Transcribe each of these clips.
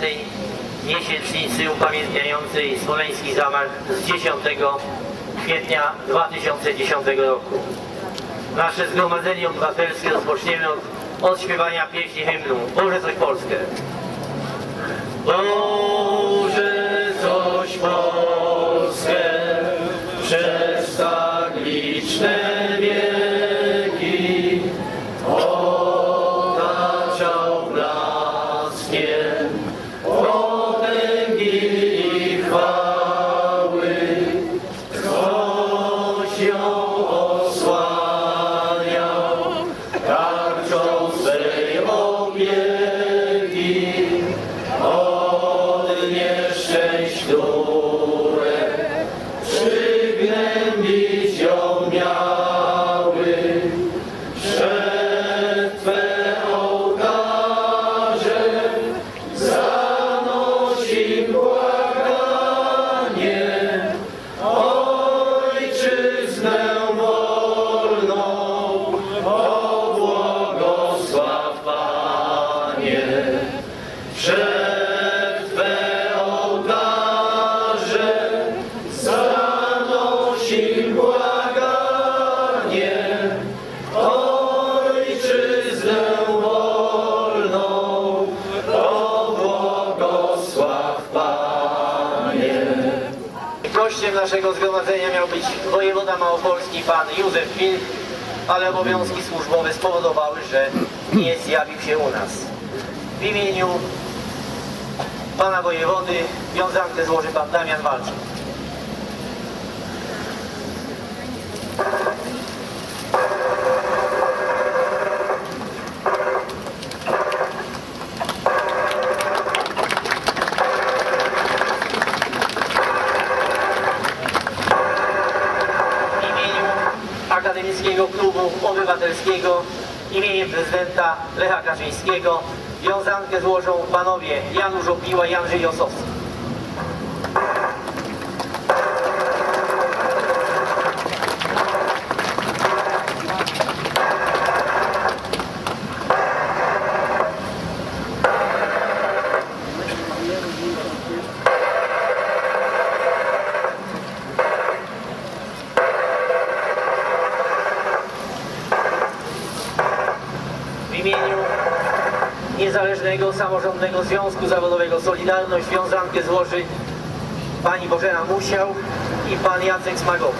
Witam Państwa na 74. miesięcznicy upamiętniającej smoleński zamach z 10 kwietnia 2010 roku. Nasze zgromadzenie obywatelskie rozpoczniemy od odśpiewania pieśni hymnu Boże coś Polskę. Zgromadzenia miał być wojewoda małopolski pan Józef Wilk, ale obowiązki służbowe spowodowały, że nie zjawił się u nas. W imieniu pana wojewody wiązankę złoży pan Damian Walczyk. w imieniu Akademickiego Klubu Obywatelskiego imieniem prezydenta Lecha Kaczyńskiego wiązankę złożą panowie Janusz Opiła i Andrzej Osowski. W imieniu Niezależnego Samorządnego Związku Zawodowego Solidarność wiązankę złoży pani Bożena Musiał i pan Jacek Smagowicz.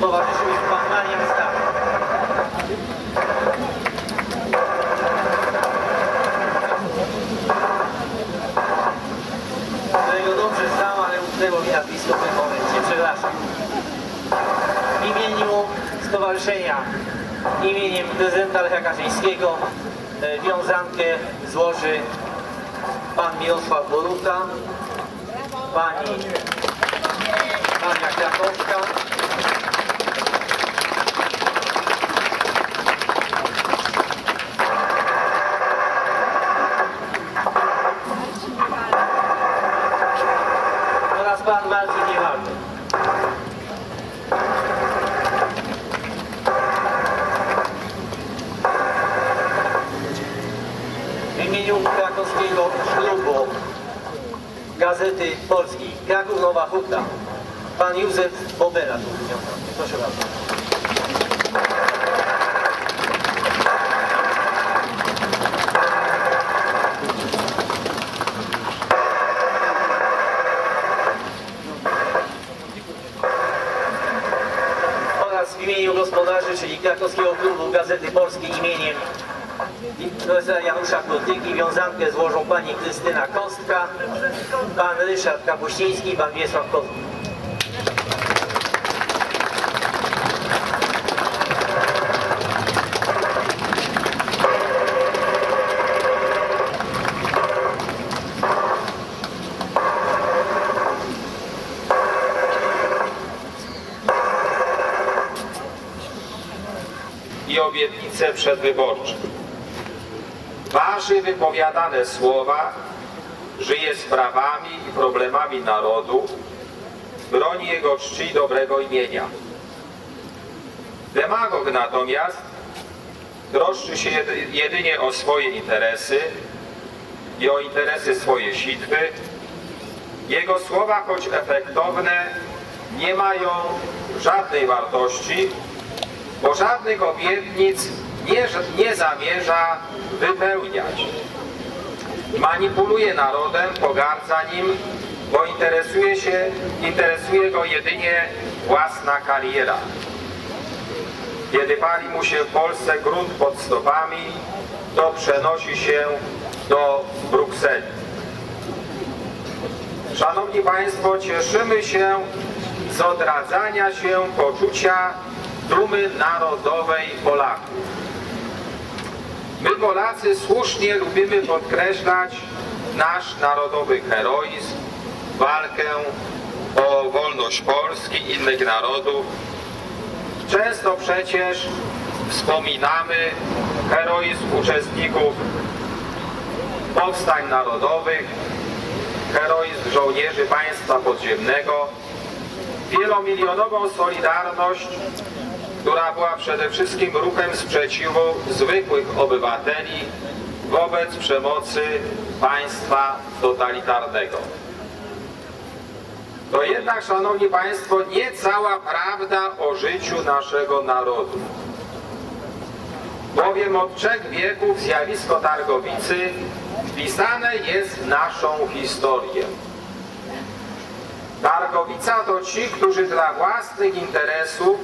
Towarzyszył im pan Marian Stach. którego dobrze znam, ale umknęło mi nazwisko w tym momencie, przepraszam. W imieniu stowarzyszenia, imieniem prezydenta Lecha Kaczyńskiego e, wiązankę złoży pan Mirosław Boruta, pani Maria Krakowska, oraz pan Marcin Niewalny. W imieniu krakowskiego klubu Gazety Polskiej Kraków Nowa Huta pan Józef Bobera. tu wniosek. Proszę bardzo. oraz w imieniu gospodarzy, czyli Krakowskiego Klubu Gazety Polskiej imieniem profesora Janusza Kurtyki wiązankę złożą pani Krystyna Kostka, pan Ryszard Kapuściński pan Wiesław Kozłów. Wasz nasze wypowiadane słowa żyje sprawami i problemami narodu, broni jego czci i dobrego imienia. Demagog natomiast troszczy się jedy- jedynie o swoje interesy i o interesy swojej sitwy. Jego słowa, choć efektowne, nie mają żadnej wartości, bo żadnych obietnic nie, nie zamierza wypełniać. Manipuluje narodem, pogardza nim, bo interesuje się, interesuje go jedynie własna kariera. Kiedy pali mu się w Polsce grunt pod stopami, to przenosi się do Brukseli. Szanowni Państwo, cieszymy się z odradzania się poczucia dumy narodowej Polaków. My Polacy słusznie lubimy podkreślać nasz narodowy heroizm, walkę o wolność Polski innych narodów. Często przecież wspominamy heroizm uczestników powstań narodowych, heroizm żołnierzy państwa podziemnego, wielomilionową solidarność, która była przede wszystkim ruchem sprzeciwu zwykłych obywateli wobec przemocy państwa totalitarnego. To jednak, Szanowni Państwo, nie cała prawda o życiu naszego narodu. Bowiem od trzech wieków zjawisko Targowicy wpisane jest w naszą historię. Targowica to ci, którzy dla własnych interesów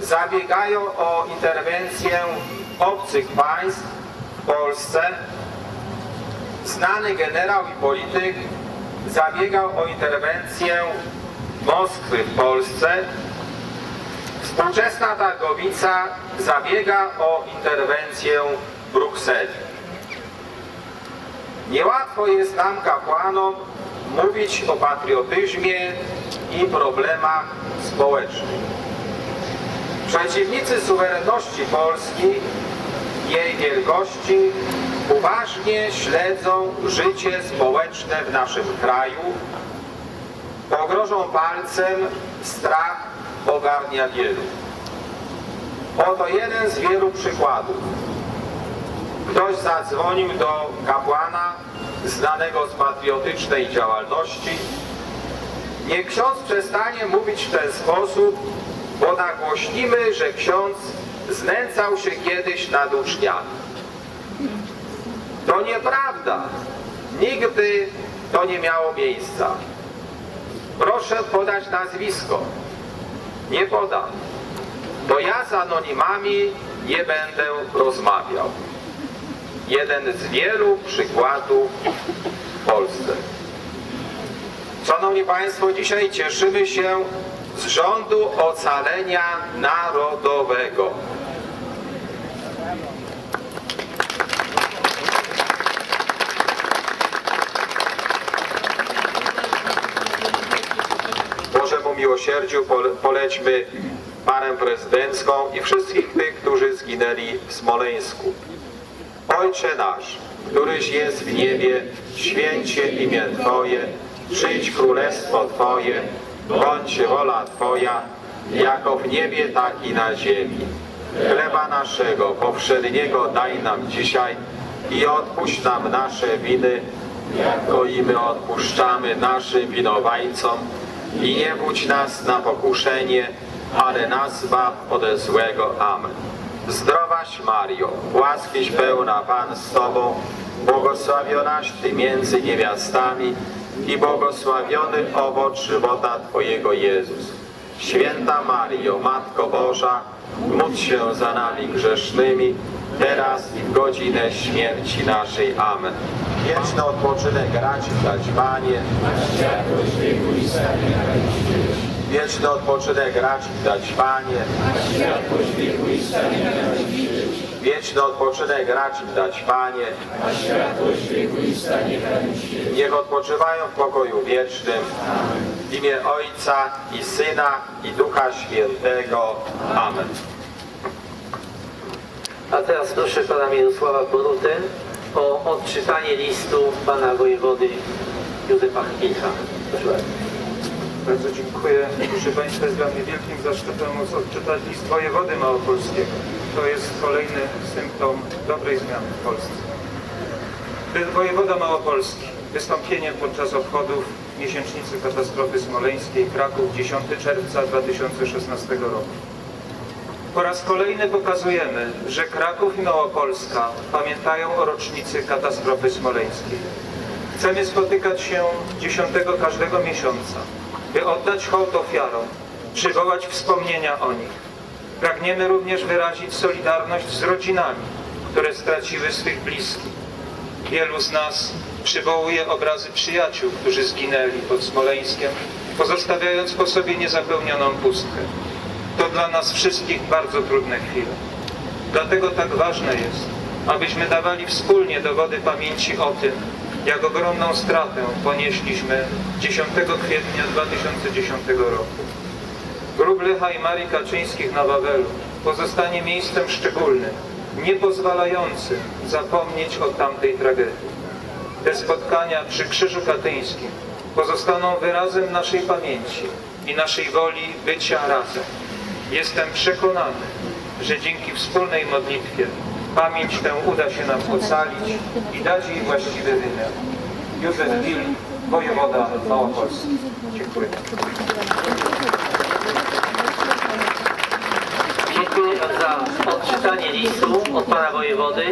zabiegają o interwencję obcych państw w Polsce. Znany generał i polityk zabiegał o interwencję Moskwy w Polsce. Współczesna Targowica zabiega o interwencję Brukseli. Niełatwo jest nam, kapłanom, mówić o patriotyzmie i problemach społecznych. Przeciwnicy suwerenności Polski, jej wielkości, uważnie śledzą życie społeczne w naszym kraju. Pogrożą palcem, strach ogarnia wielu. Oto jeden z wielu przykładów. Ktoś zadzwonił do kapłana znanego z patriotycznej działalności. Niech ksiądz przestanie mówić w ten sposób, bo nagłośnimy, że ksiądz znęcał się kiedyś nad uczniami. To nieprawda. Nigdy to nie miało miejsca. Proszę podać nazwisko. Nie podam. To ja z anonimami nie będę rozmawiał. Jeden z wielu przykładów w Polsce. Szanowni Państwo, dzisiaj cieszymy się z rządu ocalenia narodowego. Bożemu miłosierdziu pole- polećmy parę prezydencką i wszystkich tych, którzy zginęli w Smoleńsku. Ojcze nasz, któryś jest w niebie, święcie imię Twoje, przyjdź królestwo Twoje, bądź wola Twoja, jako w niebie, tak i na ziemi. Chleba naszego powszedniego daj nam dzisiaj i odpuść nam nasze winy, jako i my odpuszczamy naszym winowajcom. I nie budź nas na pokuszenie, ale nas zbaw ode złego. Amen. Zdrowaś Mario, łaskiś pełna Pan z Tobą, błogosławionaś Ty między niewiastami i błogosławiony owoc żywota Twojego Jezus. Święta Mario, Matko Boża, módl się za nami grzesznymi, teraz i w godzinę śmierci naszej. Amen. Wieczny odpoczynek raci dać Panie. Wieczny odpoczynek raci dać Panie. Wieczny odpoczynek raci dać Panie. Niech odpoczywają w pokoju wiecznym. W imię Ojca i Syna i Ducha Świętego. Amen. A teraz proszę pana Mirosława Porutę o odczytanie listu pana wojewody Józefa Chmielcha. Proszę bardzo. Bardzo dziękuję. Proszę Państwa, jest dla mnie wielkim zaszczytem móc odczytać list wojewody małopolskiego. To jest kolejny symptom dobrej zmiany w Polsce. Wojewoda Małopolski. Wystąpienie podczas obchodów miesięcznicy katastrofy smoleńskiej Kraków 10 czerwca 2016 roku. Po raz kolejny pokazujemy, że Kraków i Małopolska pamiętają o rocznicy katastrofy smoleńskiej. Chcemy spotykać się 10 każdego miesiąca, by oddać hołd ofiarom, przywołać wspomnienia o nich. Pragniemy również wyrazić solidarność z rodzinami, które straciły swych bliskich. Wielu z nas przywołuje obrazy przyjaciół, którzy zginęli pod Smoleńskiem, pozostawiając po sobie niezapełnioną pustkę. To dla nas wszystkich bardzo trudne chwile. Dlatego tak ważne jest, abyśmy dawali wspólnie dowody pamięci o tym, jak ogromną stratę ponieśliśmy 10 kwietnia 2010 roku. Grób Lecha i Marii Kaczyńskich na Wawelu pozostanie miejscem szczególnym, nie pozwalającym zapomnieć o tamtej tragedii. Te spotkania przy Krzyżu Katyńskim pozostaną wyrazem naszej pamięci i naszej woli bycia razem. Jestem przekonany, że dzięki wspólnej modlitwie pamięć tę uda się nam ocalić i dać jej właściwy wymiar. Józef Wil, wojewoda Małopolski. Dziękuję. Dziękuję za odczytanie listu od pana wojewody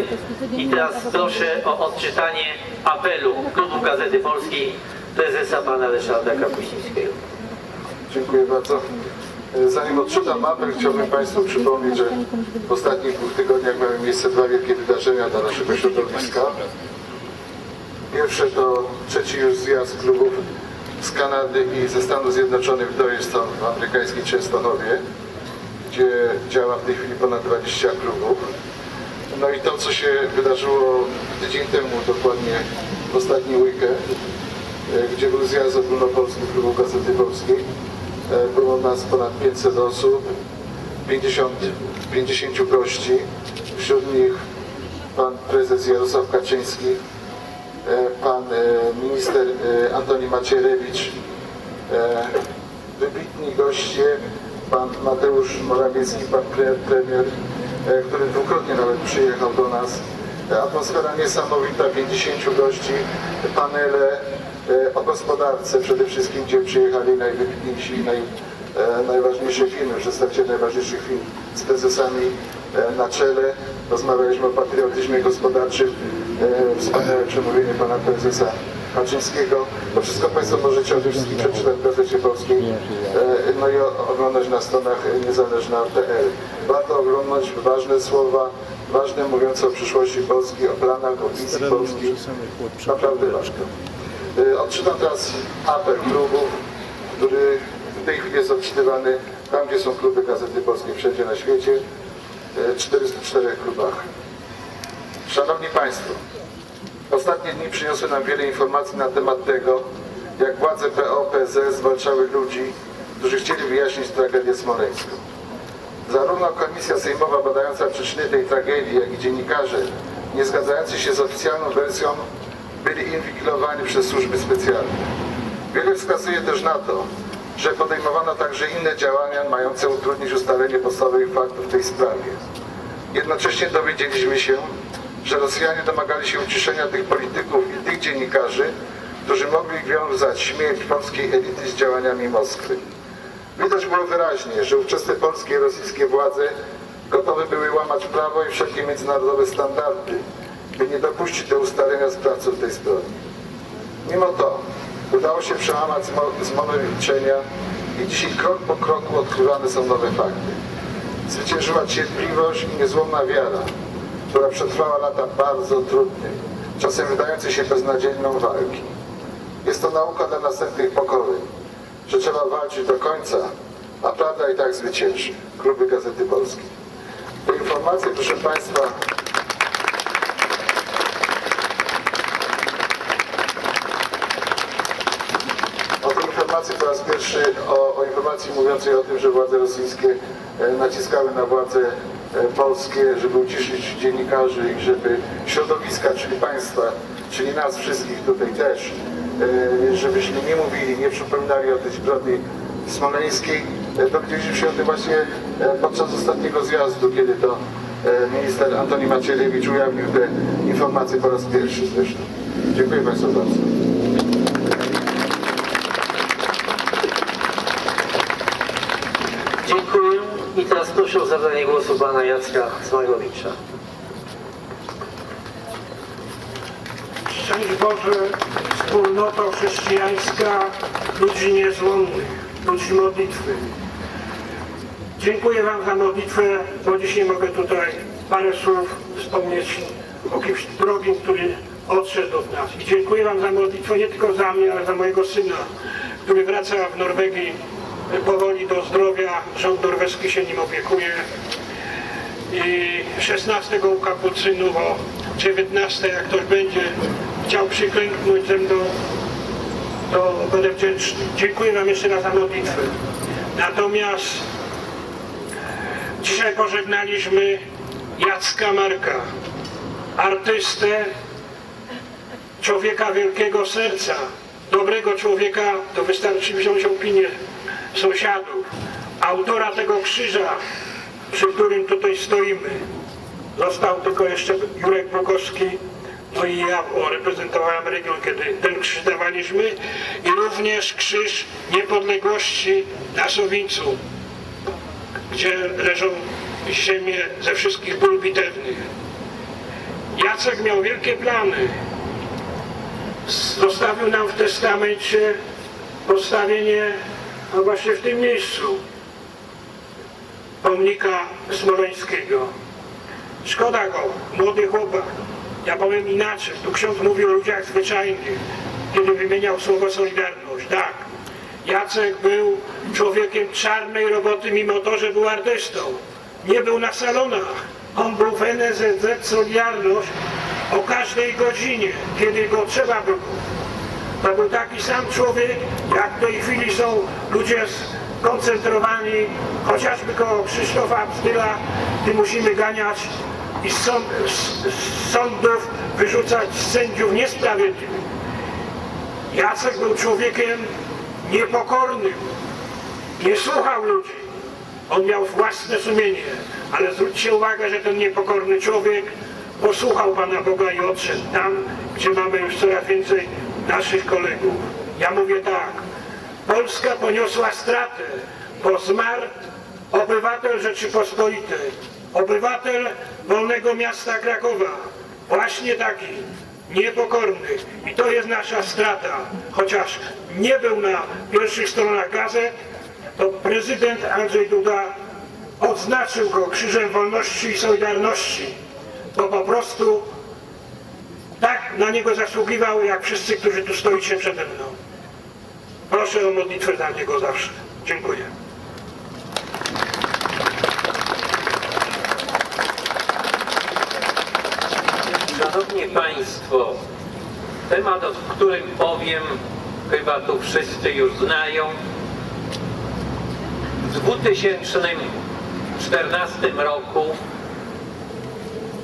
i teraz proszę o odczytanie apelu Klubu Gazety Polskiej prezesa pana Ryszarda Kapuścińskiego. Dziękuję bardzo. Zanim odczytam apel, chciałbym Państwu przypomnieć, że w ostatnich dwóch tygodniach miały miejsce dwa wielkie wydarzenia dla naszego środowiska. Pierwsze to trzeci już zjazd klubów z Kanady i ze Stanów Zjednoczonych w Doylestown w amerykańskiej Częstochowie, gdzie działa w tej chwili ponad 20 klubów. No i to, co się wydarzyło tydzień temu, dokładnie w ostatni weekend, e, gdzie był zjazd ogólnopolski klubu Gazety Polskiej. E, Było nas ponad 500 osób, 50, 50 gości, wśród nich pan prezes Jarosław Kaczyński, e, pan minister Antoni Macierewicz, wybitni goście, pan Mateusz Morawiecki, pan pre- premier, e, który dwukrotnie nawet przyjechał do nas. E, Atmosfera niesamowita, 50 gości, panele e, o gospodarce przede wszystkim, gdzie przyjechali najwybitniejsi, naj, najważniejsze firmy, przedstawiciele najważniejszych firm z prezesami na czele. Rozmawialiśmy o patriotyzmie gospodarczym, wspaniałe przemówienie pana prezesa Kaczyńskiego. To wszystko Państwo możecie o tym wszystkim przeczytać w Gazecie Polskiej, e, no i oglądać na stronach niezależna.pl. Warto oglądać ważne słowa, ważne mówiące o przyszłości Polski, o planach, o wizji Polski. Naprawdę ważne. E, Odczytam teraz apel klubów, który w tej chwili jest odczytywany tam, gdzie są kluby Gazety Polskiej wszędzie na świecie, e, w 404 klubach. Szanowni Państwo, Ostatnie dni przyniosły nam wiele informacji na temat tego, jak władze PO, PZS zwalczały ludzi, którzy chcieli wyjaśnić tragedię smoleńską. Zarówno Komisja Sejmowa badająca przyczyny tej tragedii, jak i dziennikarze nie zgadzający się z oficjalną wersją byli inwigilowani przez służby specjalne. Wiele wskazuje też na to, że podejmowano także inne działania mające utrudnić ustalenie podstawowych faktów w tej sprawie. Jednocześnie dowiedzieliśmy się, że Rosjanie domagali się uciszenia tych polityków i tych dziennikarzy, którzy mogli wiązać śmierć polskiej elity z działaniami Moskwy. Widać było wyraźnie, że ówczesne polskie i rosyjskie władze gotowe były łamać prawo i wszelkie międzynarodowe standardy, by nie dopuścić do ustalenia sprawców tej zbrodni. Mimo to udało się przełamać zmo- zmowę milczenia i dzisiaj krok po kroku odkrywane są nowe fakty. Zwyciężyła cierpliwość i niezłomna wiara, która przetrwała lata bardzo trudnej, czasem wydającej się beznadziejną walki. Jest to nauka dla następnych pokoleń, że trzeba walczyć do końca, a prawda i tak zwycięży. Kluby Gazety Polskiej. Te informacje, proszę Państwa, informacji po raz pierwszy, o, o informacji mówiącej o tym, że władze rosyjskie e, naciskały na władze polskie, żeby uciszyć dziennikarzy i żeby środowiska, czyli państwa, czyli nas wszystkich tutaj też, e, żebyśmy nie mówili, nie przypominali o tej zbrodni smoleńskiej. E, Dowiedzieliśmy się o tym właśnie e, podczas ostatniego zjazdu, kiedy to e, minister Antoni Macierewicz ujawnił te informacje po raz pierwszy zresztą. Dziękuję Państwu bardzo. Dziękuję i teraz proszę o zabranie głosu pana Jacka Smagowicza. Szczęść Boże, wspólnoto chrześcijańska ludzi niezłomnych, ludzi modlitwy. Dziękuję Wam za modlitwę, bo dzisiaj mogę tutaj parę słów wspomnieć o kimś drogim, który odszedł od nas. I dziękuję Wam za modlitwę nie tylko za mnie, ale za mojego syna, który wraca w Norwegii powoli do zdrowia. Rząd norweski się nim opiekuje i 16 u kapucynów o 19 jak ktoś będzie chciał przyklęknąć ze mną to będę wdzięczny. Dziękuję Wam jeszcze raz za modlitwę. Natomiast dzisiaj pożegnaliśmy Jacka Marka, artystę, człowieka wielkiego serca, dobrego człowieka, to wystarczy wziąć opinię sąsiadów, autora tego krzyża, przy którym tutaj stoimy. Został tylko jeszcze Jurek Bogowski, no i ja, reprezentowałem region, kiedy ten krzyż dawaliśmy i również krzyż niepodległości na Sowińcu, gdzie leżą ziemie ze wszystkich ból bitewnych. Jacek miał wielkie plany. Zostawił nam w testamencie postawienie, no właśnie w tym miejscu, pomnika smoleńskiego. Szkoda go, młody chłopak. Ja powiem inaczej, tu ksiądz mówi o ludziach zwyczajnych, kiedy wymieniał słowo Solidarność. Tak, Jacek był człowiekiem czarnej roboty, mimo to, że był artystą. Nie był na salonach. On był w NSZZ Solidarność o każdej godzinie, kiedy go trzeba było. To był taki sam człowiek, jak w tej chwili są ludzie skoncentrowani, chociażby koło Krzysztofa Pstyla, gdy musimy ganiać i z, z sądów wyrzucać sędziów niesprawiedliwych. Jacek był człowiekiem niepokornym, nie słuchał ludzi. On miał własne sumienie, ale zwróćcie uwagę, że ten niepokorny człowiek posłuchał Pana Boga i odszedł tam, gdzie mamy już coraz więcej naszych kolegów. Ja mówię tak, Polska poniosła stratę, bo zmarł obywatel Rzeczypospolitej, obywatel wolnego miasta Krakowa, właśnie taki, niepokorny. I to jest nasza strata, chociaż nie był na pierwszych stronach gazet, to prezydent Andrzej Duda odznaczył go Krzyżem Wolności i Solidarności, bo po prostu tak na niego zasługiwał, jak wszyscy, którzy tu stoicie przede mną. Proszę o modlitwę za niego zawsze. Dziękuję. Szanowni Państwo, temat, o którym powiem, chyba tu wszyscy już znają. W 2014 roku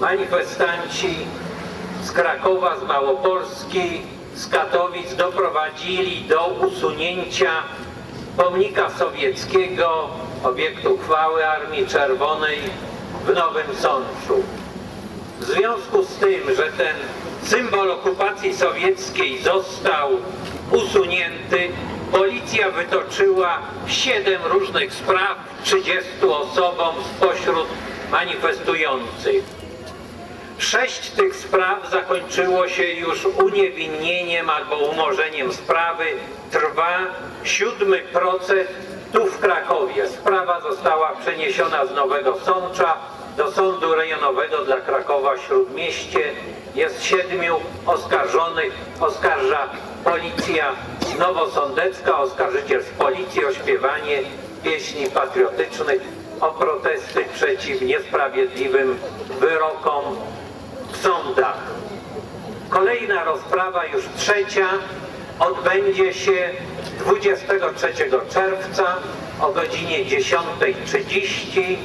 manifestanci z Krakowa, z Małopolski, z Katowic doprowadzili do usunięcia pomnika sowieckiego, obiektu chwały Armii Czerwonej w Nowym Sączu. W związku z tym, że ten symbol okupacji sowieckiej został usunięty, policja wytoczyła siedem różnych spraw 30 osobom spośród manifestujących. Sześć tych spraw zakończyło się już uniewinnieniem albo umorzeniem sprawy. Trwa siódmy proces tu w Krakowie. Sprawa została przeniesiona z Nowego Sącza do Sądu Rejonowego dla Krakowa Śródmieście. Jest siedmiu oskarżonych. Oskarża policja nowosądecka, oskarżyciel z policji o śpiewanie pieśni patriotycznych, o protesty przeciw niesprawiedliwym wyrokom sądach. Kolejna rozprawa, już trzecia, odbędzie się 23 czerwca o godzinie 10.30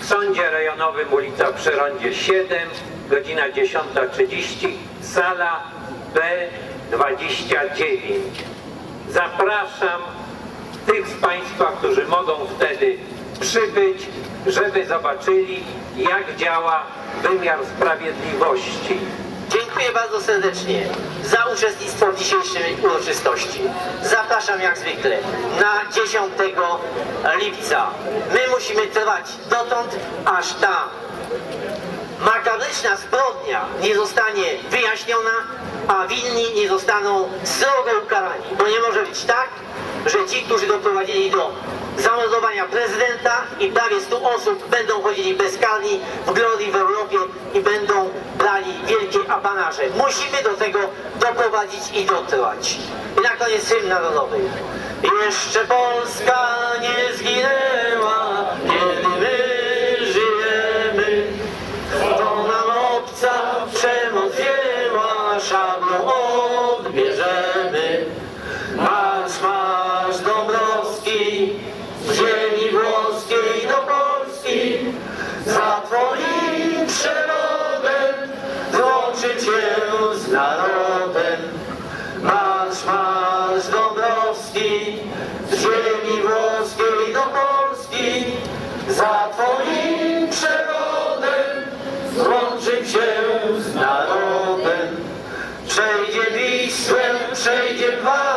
w Sądzie Rejonowym ulica Przyrądzie 7, godzina 10.30, sala B29. Zapraszam tych z Państwa, którzy mogą wtedy przybyć, żeby zobaczyli, jak działa wymiar sprawiedliwości. Dziękuję bardzo serdecznie za uczestnictwo w dzisiejszej uroczystości. Zapraszam jak zwykle na 10 lipca. My musimy trwać dotąd, aż ta makabryczna zbrodnia nie zostanie wyjaśniona, a winni nie zostaną srogo ukarani. Bo nie może być tak, że ci, którzy doprowadzili do zamordowania prezydenta i prawie 100 osób będą chodzili bezkarni w glorii w Europie apanaże. Musimy do tego doprowadzić i dotrwać. I na koniec hymn narodowy. Jeszcze Polska nie zginęła, kiedy my żyjemy. To nam obca przemoc złączyć się z narodem. Przejdzie Wisłę, przejdzie Wartę,